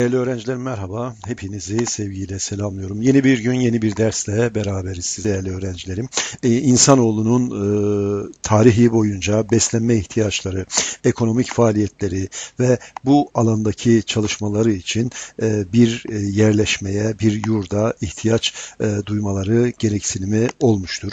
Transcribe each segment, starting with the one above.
Değerli öğrenciler merhaba. Hepinizi sevgiyle selamlıyorum. Yeni bir gün, yeni bir dersle beraberiz siz değerli öğrencilerim. Ee, insanoğlunun e, tarihi boyunca beslenme ihtiyaçları, ekonomik faaliyetleri ve bu alandaki çalışmaları için e, bir e, yerleşmeye, bir yurda ihtiyaç e, duymaları gereksinimi olmuştur.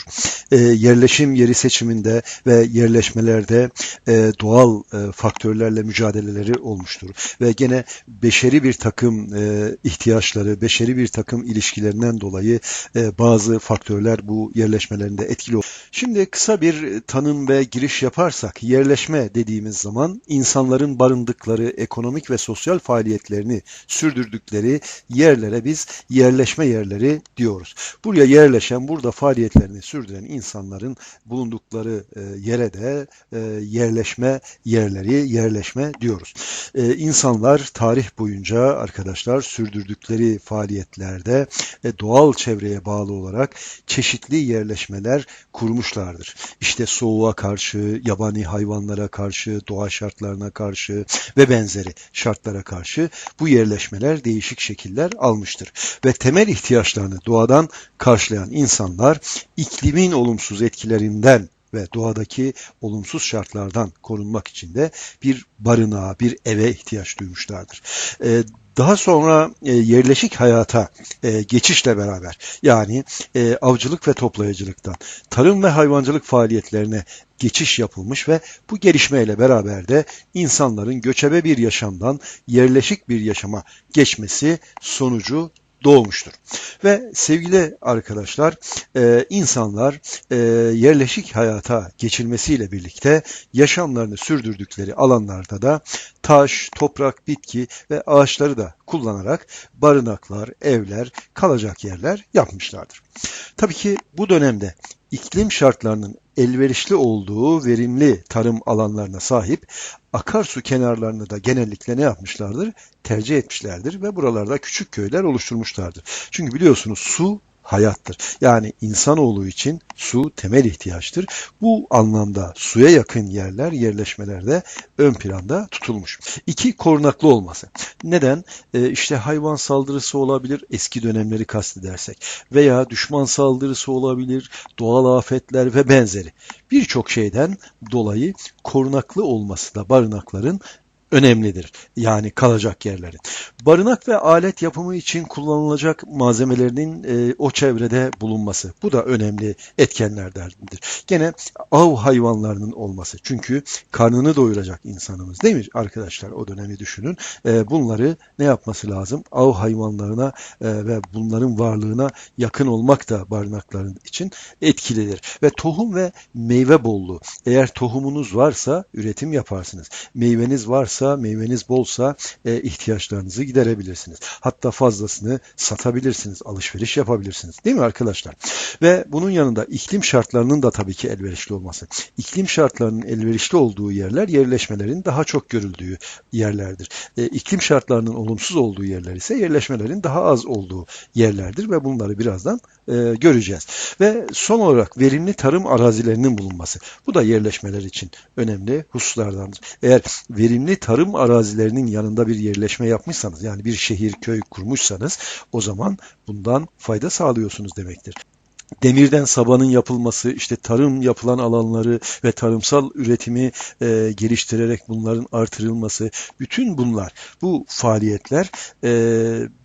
E, yerleşim yeri seçiminde ve yerleşmelerde e, doğal e, faktörlerle mücadeleleri olmuştur. Ve gene beşeri bir takım e, ihtiyaçları, beşeri bir takım ilişkilerinden dolayı e, bazı faktörler bu yerleşmelerinde etkili olur. Şimdi kısa bir tanım ve giriş yaparsak yerleşme dediğimiz zaman insanların barındıkları ekonomik ve sosyal faaliyetlerini sürdürdükleri yerlere biz yerleşme yerleri diyoruz. Buraya yerleşen, burada faaliyetlerini sürdüren insanların bulundukları e, yere de e, yerleşme yerleri, yerleşme diyoruz. E, insanlar tarih boyunca arkadaşlar sürdürdükleri faaliyetlerde e, doğal çevreye bağlı olarak çeşitli yerleşmeler kurmuşlardır. İşte soğuğa karşı, yabani hayvanlara karşı, doğa şartlarına karşı ve benzeri şartlara karşı bu yerleşmeler değişik şekiller almıştır. Ve temel ihtiyaçlarını doğadan karşılayan insanlar iklimin olumsuz etkilerinden ve doğadaki olumsuz şartlardan korunmak için de bir barınağa, bir eve ihtiyaç duymuşlardır. Ee, daha sonra e, yerleşik hayata e, geçişle beraber yani e, avcılık ve toplayıcılıktan tarım ve hayvancılık faaliyetlerine geçiş yapılmış ve bu gelişmeyle beraber de insanların göçebe bir yaşamdan yerleşik bir yaşama geçmesi sonucu doğmuştur. Ve sevgili arkadaşlar e, insanlar e, yerleşik hayata geçilmesiyle birlikte yaşamlarını sürdürdükleri alanlarda da taş, toprak, bitki ve ağaçları da kullanarak barınaklar, evler, kalacak yerler yapmışlardır. Tabii ki bu dönemde iklim şartlarının elverişli olduğu verimli tarım alanlarına sahip akarsu kenarlarını da genellikle ne yapmışlardır? Tercih etmişlerdir ve buralarda küçük köyler oluşturmuşlardır. Çünkü biliyorsunuz su hayattır. Yani insanoğlu için su temel ihtiyaçtır. Bu anlamda suya yakın yerler, yerleşmelerde ön planda tutulmuş. İki, korunaklı olması. Neden? Ee, işte hayvan saldırısı olabilir, eski dönemleri kastedersek. Veya düşman saldırısı olabilir, doğal afetler ve benzeri. Birçok şeyden dolayı korunaklı olması da barınakların önemlidir. Yani kalacak yerlerin. Barınak ve alet yapımı için kullanılacak malzemelerinin e, o çevrede bulunması. Bu da önemli etkenlerdendir. Gene av hayvanlarının olması. Çünkü karnını doyuracak insanımız değil mi arkadaşlar? O dönemi düşünün. E, bunları ne yapması lazım? Av hayvanlarına e, ve bunların varlığına yakın olmak da barınakların için etkilidir. Ve tohum ve meyve bolluğu. Eğer tohumunuz varsa üretim yaparsınız. Meyveniz varsa bolsa, meyveniz bolsa e, ihtiyaçlarınızı giderebilirsiniz. Hatta fazlasını satabilirsiniz, alışveriş yapabilirsiniz. Değil mi arkadaşlar? Ve bunun yanında iklim şartlarının da tabii ki elverişli olması. İklim şartlarının elverişli olduğu yerler yerleşmelerin daha çok görüldüğü yerlerdir. E, iklim şartlarının olumsuz olduğu yerler ise yerleşmelerin daha az olduğu yerlerdir ve bunları birazdan e, göreceğiz. Ve son olarak verimli tarım arazilerinin bulunması. Bu da yerleşmeler için önemli hususlardandır. Eğer verimli tarım arazilerinin yanında bir yerleşme yapmışsanız yani bir şehir köy kurmuşsanız o zaman bundan fayda sağlıyorsunuz demektir. Demirden sabanın yapılması, işte tarım yapılan alanları ve tarımsal üretimi e, geliştirerek bunların artırılması, bütün bunlar, bu faaliyetler e,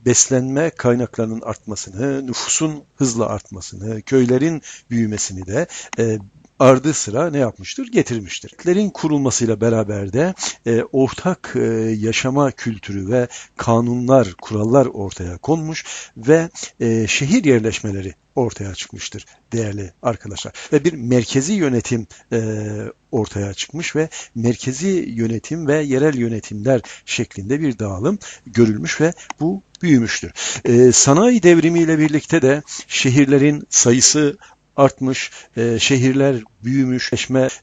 beslenme kaynaklarının artmasını, nüfusun hızla artmasını, köylerin büyümesini de e, ardı sıra ne yapmıştır? Getirmiştir. Lerin kurulmasıyla beraber de e, ortak e, yaşama kültürü ve kanunlar, kurallar ortaya konmuş ve e, şehir yerleşmeleri ortaya çıkmıştır değerli arkadaşlar. Ve bir merkezi yönetim e, ortaya çıkmış ve merkezi yönetim ve yerel yönetimler şeklinde bir dağılım görülmüş ve bu büyümüştür. E, sanayi devrimiyle birlikte de şehirlerin sayısı artmış, e, şehirler büyümüş,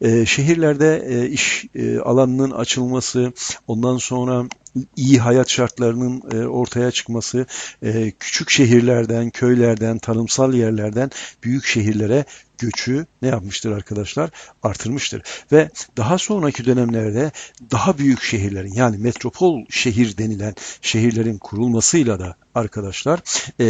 e, şehirlerde e, iş e, alanının açılması, ondan sonra iyi hayat şartlarının e, ortaya çıkması, e, küçük şehirlerden, köylerden, tarımsal yerlerden büyük şehirlere göçü ne yapmıştır arkadaşlar? Artırmıştır. Ve daha sonraki dönemlerde daha büyük şehirlerin yani metropol şehir denilen şehirlerin kurulmasıyla da arkadaşlar e,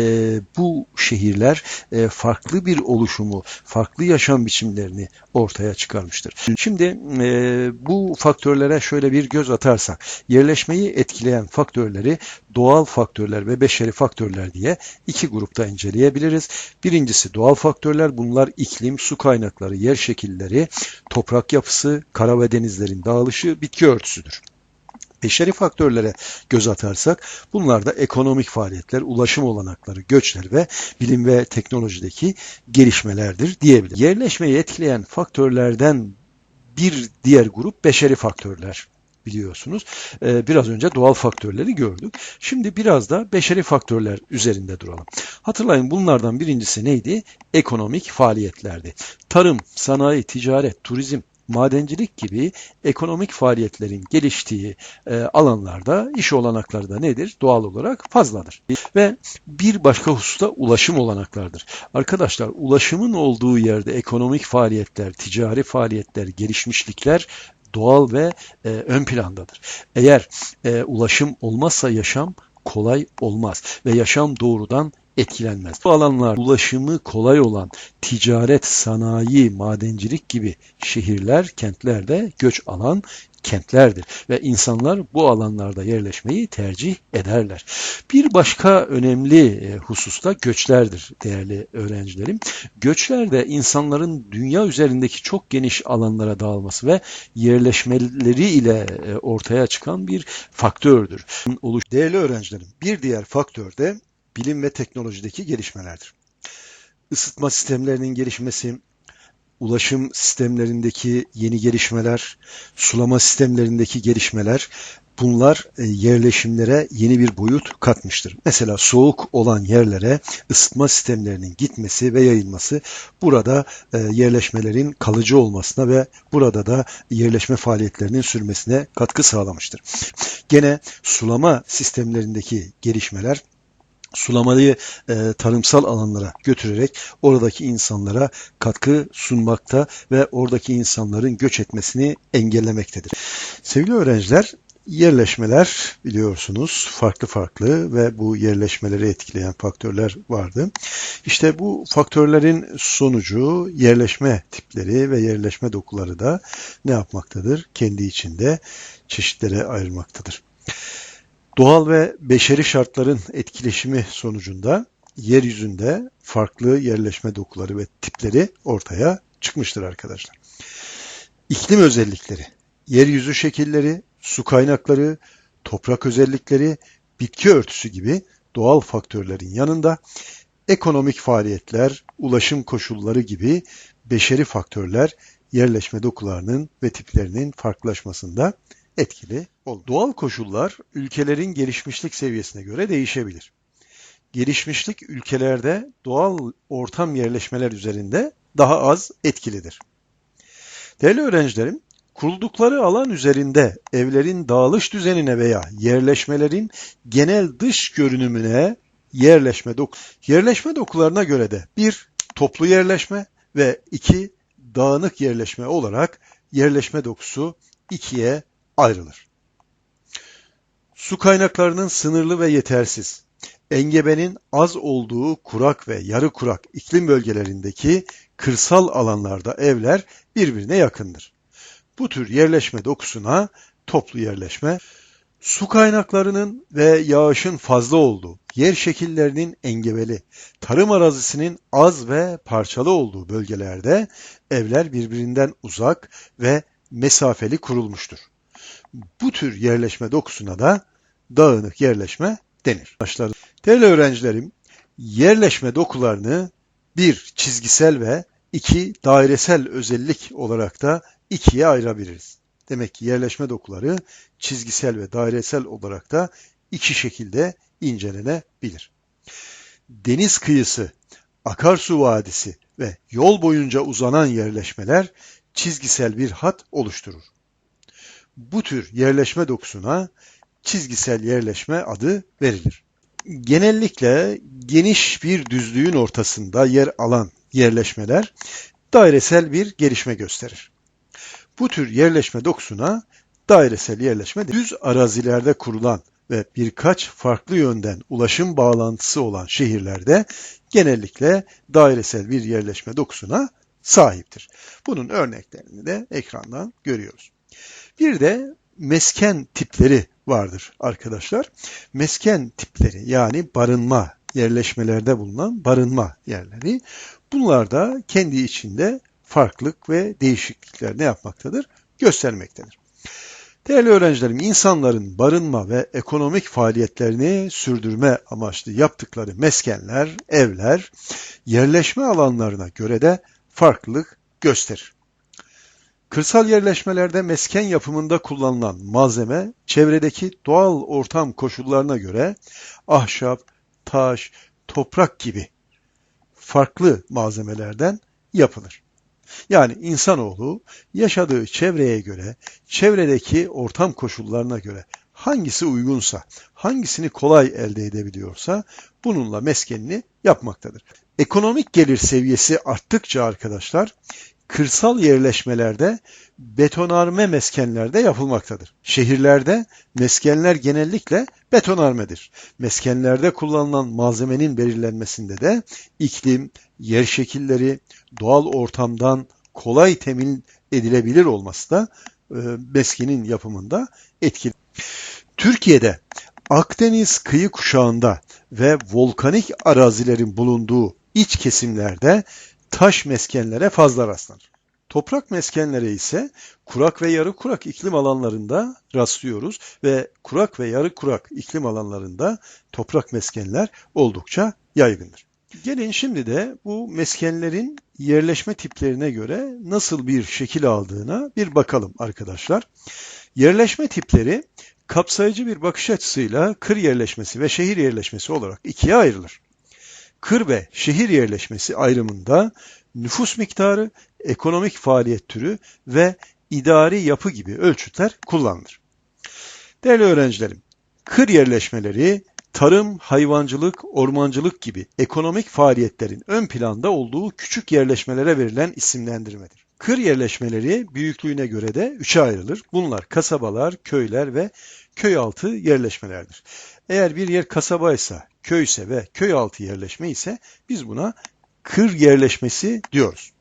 bu şehirler e, farklı bir oluşumu, farklı yaşam biçimlerini ortaya çıkarmıştır. Şimdi e, bu faktörlere şöyle bir göz atarsak, yerleşmeyi etkileyen faktörleri doğal faktörler ve beşeri faktörler diye iki grupta inceleyebiliriz. Birincisi doğal faktörler, bunlar iklim, su kaynakları, yer şekilleri, toprak yapısı, kara ve denizlerin dağılışı, bitki örtüsüdür. Beşeri faktörlere göz atarsak bunlar da ekonomik faaliyetler, ulaşım olanakları, göçler ve bilim ve teknolojideki gelişmelerdir diyebiliriz. Yerleşmeyi etkileyen faktörlerden bir diğer grup beşeri faktörler biliyorsunuz. Ee, biraz önce doğal faktörleri gördük. Şimdi biraz da beşeri faktörler üzerinde duralım. Hatırlayın bunlardan birincisi neydi? Ekonomik faaliyetlerdi. Tarım, sanayi, ticaret, turizm, madencilik gibi ekonomik faaliyetlerin geliştiği e, alanlarda iş olanakları da nedir? Doğal olarak fazladır. Ve bir başka hususta ulaşım olanaklardır. Arkadaşlar ulaşımın olduğu yerde ekonomik faaliyetler, ticari faaliyetler, gelişmişlikler doğal ve e, ön plandadır. Eğer e, ulaşım olmazsa yaşam kolay olmaz ve yaşam doğrudan etkilenmez. Bu alanlar ulaşımı kolay olan ticaret, sanayi, madencilik gibi şehirler, kentlerde göç alan kentlerdir ve insanlar bu alanlarda yerleşmeyi tercih ederler. Bir başka önemli e, husus da göçlerdir değerli öğrencilerim. Göçler de insanların dünya üzerindeki çok geniş alanlara dağılması ve yerleşmeleri ile e, ortaya çıkan bir faktördür. Değerli öğrencilerim, bir diğer faktör de bilim ve teknolojideki gelişmelerdir. Isıtma sistemlerinin gelişmesi, ulaşım sistemlerindeki yeni gelişmeler, sulama sistemlerindeki gelişmeler bunlar e, yerleşimlere yeni bir boyut katmıştır. Mesela soğuk olan yerlere ısıtma sistemlerinin gitmesi ve yayılması burada e, yerleşmelerin kalıcı olmasına ve burada da yerleşme faaliyetlerinin sürmesine katkı sağlamıştır. Gene sulama sistemlerindeki gelişmeler sulamayı e, tarımsal alanlara götürerek oradaki insanlara katkı sunmakta ve oradaki insanların göç etmesini engellemektedir. Sevgili öğrenciler, yerleşmeler biliyorsunuz farklı farklı ve bu yerleşmeleri etkileyen faktörler vardı. İşte bu faktörlerin sonucu yerleşme tipleri ve yerleşme dokuları da ne yapmaktadır? Kendi içinde çeşitlere ayırmaktadır. Doğal ve beşeri şartların etkileşimi sonucunda yeryüzünde farklı yerleşme dokuları ve tipleri ortaya çıkmıştır arkadaşlar. İklim özellikleri, yeryüzü şekilleri, su kaynakları, toprak özellikleri, bitki örtüsü gibi doğal faktörlerin yanında ekonomik faaliyetler, ulaşım koşulları gibi beşeri faktörler yerleşme dokularının ve tiplerinin farklılaşmasında etkili olur. Doğal koşullar ülkelerin gelişmişlik seviyesine göre değişebilir. Gelişmişlik ülkelerde doğal ortam yerleşmeler üzerinde daha az etkilidir. Değerli öğrencilerim, kuruldukları alan üzerinde evlerin dağılış düzenine veya yerleşmelerin genel dış görünümüne yerleşme dok yerleşme dokularına göre de bir toplu yerleşme ve iki dağınık yerleşme olarak yerleşme dokusu ikiye ayrılır. Su kaynaklarının sınırlı ve yetersiz, engebenin az olduğu kurak ve yarı kurak iklim bölgelerindeki kırsal alanlarda evler birbirine yakındır. Bu tür yerleşme dokusuna toplu yerleşme, su kaynaklarının ve yağışın fazla olduğu, yer şekillerinin engebeli, tarım arazisinin az ve parçalı olduğu bölgelerde evler birbirinden uzak ve mesafeli kurulmuştur. Bu tür yerleşme dokusuna da dağınık yerleşme denir. Başlar. Değerli öğrencilerim, yerleşme dokularını bir çizgisel ve iki dairesel özellik olarak da ikiye ayırabiliriz. Demek ki yerleşme dokuları çizgisel ve dairesel olarak da iki şekilde incelenebilir. Deniz kıyısı, akarsu vadisi ve yol boyunca uzanan yerleşmeler çizgisel bir hat oluşturur. Bu tür yerleşme dokusuna çizgisel yerleşme adı verilir. Genellikle geniş bir düzlüğün ortasında yer alan yerleşmeler dairesel bir gelişme gösterir. Bu tür yerleşme dokusuna dairesel yerleşme düz arazilerde kurulan ve birkaç farklı yönden ulaşım bağlantısı olan şehirlerde genellikle dairesel bir yerleşme dokusuna sahiptir. Bunun örneklerini de ekrandan görüyoruz. Bir de mesken tipleri vardır arkadaşlar. Mesken tipleri yani barınma yerleşmelerde bulunan barınma yerleri. Bunlar da kendi içinde farklılık ve değişiklikler ne yapmaktadır? Göstermektedir. Değerli öğrencilerim, insanların barınma ve ekonomik faaliyetlerini sürdürme amaçlı yaptıkları meskenler, evler, yerleşme alanlarına göre de farklılık gösterir. Kırsal yerleşmelerde mesken yapımında kullanılan malzeme çevredeki doğal ortam koşullarına göre ahşap, taş, toprak gibi farklı malzemelerden yapılır. Yani insanoğlu yaşadığı çevreye göre, çevredeki ortam koşullarına göre hangisi uygunsa, hangisini kolay elde edebiliyorsa bununla meskenini yapmaktadır. Ekonomik gelir seviyesi arttıkça arkadaşlar kırsal yerleşmelerde betonarme meskenlerde yapılmaktadır. Şehirlerde meskenler genellikle betonarmedir. Meskenlerde kullanılan malzemenin belirlenmesinde de iklim, yer şekilleri, doğal ortamdan kolay temin edilebilir olması da e, meskenin yapımında etkili. Türkiye'de Akdeniz kıyı kuşağında ve volkanik arazilerin bulunduğu iç kesimlerde taş meskenlere fazla rastlanır. Toprak meskenlere ise kurak ve yarı kurak iklim alanlarında rastlıyoruz ve kurak ve yarı kurak iklim alanlarında toprak meskenler oldukça yaygındır. Gelin şimdi de bu meskenlerin yerleşme tiplerine göre nasıl bir şekil aldığına bir bakalım arkadaşlar. Yerleşme tipleri kapsayıcı bir bakış açısıyla kır yerleşmesi ve şehir yerleşmesi olarak ikiye ayrılır. Kır ve şehir yerleşmesi ayrımında nüfus miktarı, ekonomik faaliyet türü ve idari yapı gibi ölçütler kullanılır. Değerli öğrencilerim, kır yerleşmeleri tarım, hayvancılık, ormancılık gibi ekonomik faaliyetlerin ön planda olduğu küçük yerleşmelere verilen isimlendirmedir. Kır yerleşmeleri büyüklüğüne göre de üçe ayrılır. Bunlar kasabalar, köyler ve köy altı yerleşmelerdir. Eğer bir yer kasabaysa, köyse ve köy altı yerleşme ise biz buna kır yerleşmesi diyoruz.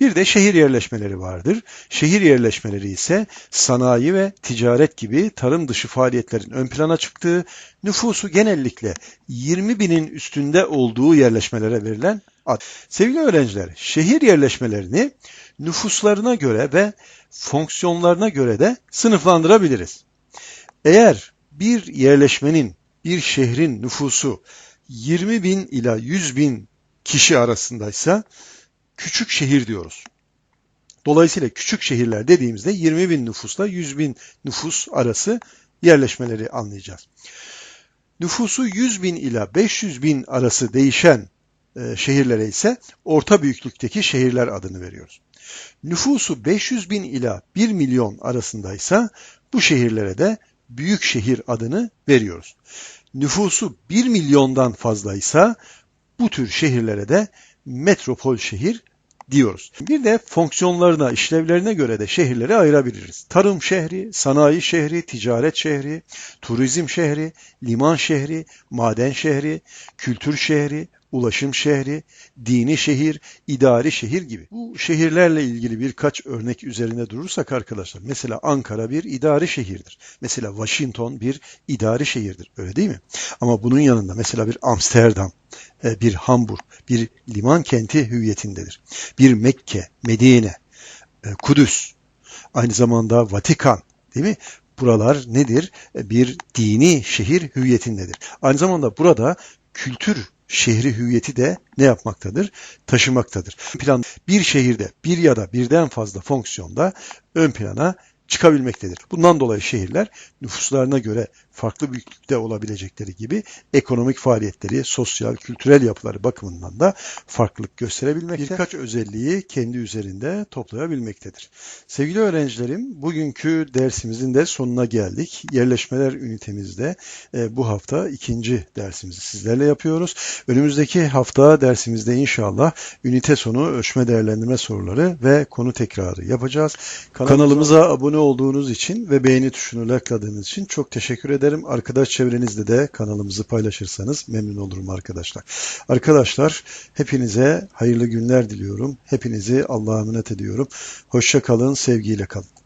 Bir de şehir yerleşmeleri vardır. Şehir yerleşmeleri ise sanayi ve ticaret gibi tarım dışı faaliyetlerin ön plana çıktığı, nüfusu genellikle 20 binin üstünde olduğu yerleşmelere verilen. Sevgili öğrenciler, şehir yerleşmelerini nüfuslarına göre ve fonksiyonlarına göre de sınıflandırabiliriz. Eğer bir yerleşmenin, bir şehrin nüfusu 20 bin ila 100 bin kişi arasındaysa küçük şehir diyoruz. Dolayısıyla küçük şehirler dediğimizde 20 bin nüfusla 100 bin nüfus arası yerleşmeleri anlayacağız. Nüfusu 100 bin ila 500 bin arası değişen e, şehirlere ise orta büyüklükteki şehirler adını veriyoruz. Nüfusu 500 bin ila 1 milyon arasındaysa bu şehirlere de büyük şehir adını veriyoruz. Nüfusu 1 milyondan fazlaysa bu tür şehirlere de metropol şehir diyoruz. Bir de fonksiyonlarına, işlevlerine göre de şehirleri ayırabiliriz. Tarım şehri, sanayi şehri, ticaret şehri, turizm şehri, liman şehri, maden şehri, kültür şehri, ulaşım şehri, dini şehir, idari şehir gibi. Bu şehirlerle ilgili birkaç örnek üzerine durursak arkadaşlar, mesela Ankara bir idari şehirdir. Mesela Washington bir idari şehirdir. Öyle değil mi? Ama bunun yanında mesela bir Amsterdam, e, bir Hamburg, bir liman kenti hüviyetindedir. Bir Mekke, Medine, e, Kudüs, aynı zamanda Vatikan, değil mi? Buralar nedir? E, bir dini şehir hüviyetindedir. Aynı zamanda burada kültür şehri hüviyeti de ne yapmaktadır? Taşımaktadır. Plan bir şehirde bir ya da birden fazla fonksiyonda ön plana çıkabilmektedir. Bundan dolayı şehirler nüfuslarına göre farklı büyüklükte olabilecekleri gibi ekonomik faaliyetleri, sosyal, kültürel yapıları bakımından da farklılık gösterebilmekte. Birkaç özelliği kendi üzerinde toplayabilmektedir. Sevgili öğrencilerim, bugünkü dersimizin de sonuna geldik. Yerleşmeler ünitemizde e, bu hafta ikinci dersimizi sizlerle yapıyoruz. Önümüzdeki hafta dersimizde inşallah ünite sonu ölçme değerlendirme soruları ve konu tekrarı yapacağız. Kanalımıza abone olduğunuz için ve beğeni tuşunu likeladığınız için çok teşekkür ederim. Arkadaş çevrenizde de kanalımızı paylaşırsanız memnun olurum arkadaşlar. Arkadaşlar hepinize hayırlı günler diliyorum. Hepinizi Allah'a emanet ediyorum. Hoşça kalın, sevgiyle kalın.